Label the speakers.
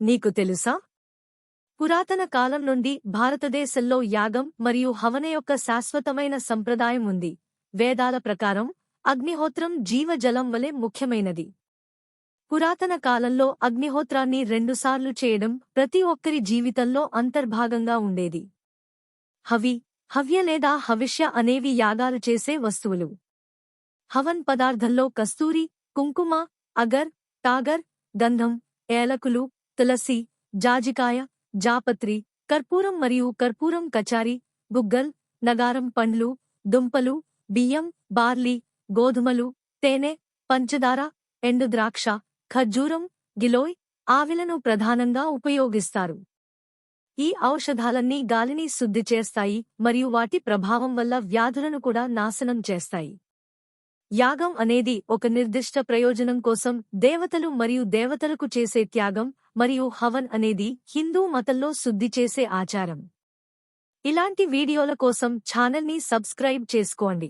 Speaker 1: నీకు తెలుసా? పురాతన కాలం నుండి భారతదేశంలో యాగం మరియు హవన యొక్క శాశ్వతమైన సంప్రదాయం ఉంది. వేదాల ప్రకారం అగ్నిహోత్రం జీవజలం వలె ముఖ్యమైనది. పురాతన కాలంలో అగ్నిహోత్రాన్ని రెండుసార్లు చేయడం ప్రతి ఒక్కరి జీవితంలో అంతర్భాగంగా ఉండేది. హవి హవ్య లేదా హవిష్య అనేవి యాగాలు చేసే వస్తువులు. హవన్ పదార్థంలో కస్తూరి కుంకుమ అగర్ టాగర్ గంధం ఏలకులు తులసి జాజికాయ జాపత్రి కర్పూరం మరియు కర్పూరం కచారి గుగ్గల్ నగారం పండ్లు దుంపలు బియ్యం బార్లీ గోధుమలు తేనె పంచదార ఎండు ద్రాక్ష ఖర్జూరం గిలోయ్ ఆవిలను ప్రధానంగా ఉపయోగిస్తారు. ఈ ఔషధాలన్నీ గాలిని శుద్ధి చేస్తాయి మరియు వాటి ప్రభావం వల్ల వ్యాధులను కూడా నాశనం చేస్తాయి. యాగం అనేది ఒక నిర్దిష్ట ప్రయోజనం కోసం దేవతలు మరియు దేవతలకు చేసే త్యాగం మరియు హవన్ అనేది హిందూ మతంలో శుద్ధి చేసే ఆచారం. ఇలాంటి వీడియోల కోసం ఛానల్ని సబ్స్క్రైబ్ చేసుకోండి.